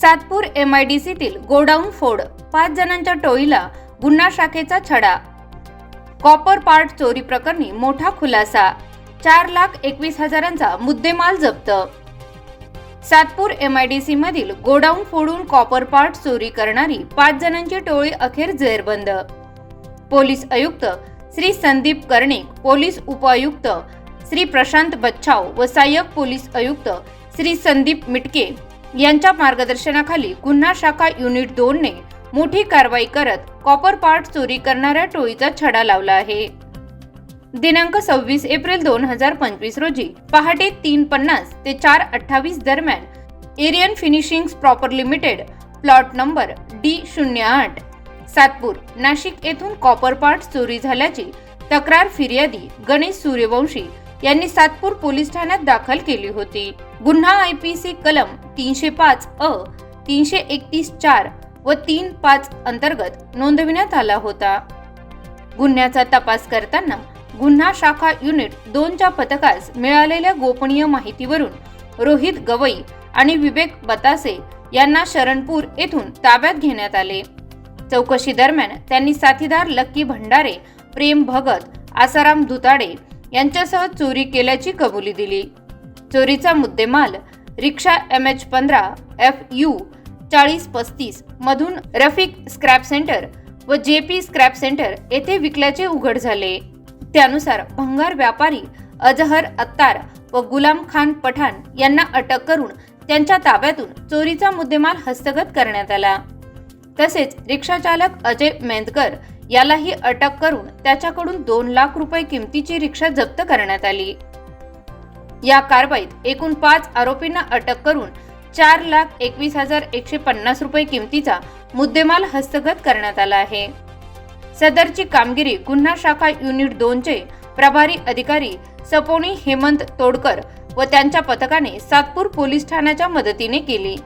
Satpur एमआयडीसीतील godown फोड पाच जणांच्या टोळीला गुन्हा शाखेचा छडा. कॉपर पार्ट चोरी प्रकरणी मोठा खुलासा चार लाख एकवीस हजारांचा मुद्देमाल जप्त. सातपूर एमआयडीसी मधील गोडाऊन फोडून कॉपर पार्ट चोरी करणारी पाच जणांची टोळी अखेर जेरबंद. पोलीस आयुक्त श्री संदीप कर्णिक पोलीस उपआयुक्त श्री प्रशांत बच्छाव व सहाय्यक पोलीस आयुक्त श्री संदीप मिटके यांच्या मार्गदर्शनाखाली गुन्हा शाखा युनिट दोन ने मोठी कारवाई करत कॉपर पार्ट चोरी करणाऱ्या टोळीचा छडा लावला आहे. दिनांक सव्वीस एप्रिल दोन हजार पंचवीस रोजी पहाटे तीन पन्नास ते चार अठ्ठावीस दरम्यान Arian finishings proper limited plot number D शून्य आठ सातपूर नाशिक येथून कॉपर पार्ट चोरी झाल्याची तक्रार फिर्यादी गणेश सूर्यवंशी यांनी सातपूर पोलीस ठाण्यात दाखल केली होती. गुन्हा आय पी सी कलम तीनशे पाच अ तीनशे एकतीस चार व तीन पाच अंतर्गत नोंदविण्यात आला होता. गुन्ह्याचा तपास करताना गुन्हा शाखा युनिट दोनच्या पथकास मिळालेल्या गोपनीय माहितीवरून रोहित गवई आणि विवेक बतासे यांना शरणपूर येथून ताब्यात घेण्यात आले. चौकशी दरम्यान त्यांनी साथीदार लक्की भंडारे प्रेम भगत आसाराम दुताडे यांच्यासह चोरी केल्याची कबुली दिली. चोरीचा मुद्देमाल रिक्षा एम एच पंधरा एफ यू चाळीस पस्तीस मधून रफिक स्क्रॅप सेंटर व जे पी स्क्रॅप सेंटर येथे विकल्याचे उघड झाले. त्यानुसार भंगार व्यापारी अजहर अत्तार व गुलाम खान पठाण यांना अटक करून त्यांच्या ताब्यातून चोरीचा मुद्देमाल हस्तगत करण्यात आला. तसेच रिक्षाचालक अजय मेंदकर यालाही अटक करून त्याच्याकडून दोन लाख रुपये किमतीची रिक्षा जप्त करण्यात आली. या कारवाईत एकूण पाच आरोपींना अटक करून चार लाख एकवीस हजार एकशे पन्नास रुपये किमतीचा मुद्देमाल हस्तगत करण्यात आला आहे. सदरची कामगिरी गुन्हा शाखा युनिट दोनचे प्रभारी अधिकारी सपोनी हेमंत तोडकर व त्यांच्या पथकाने सातपूर पोलीस ठाण्याच्या मदतीने केली.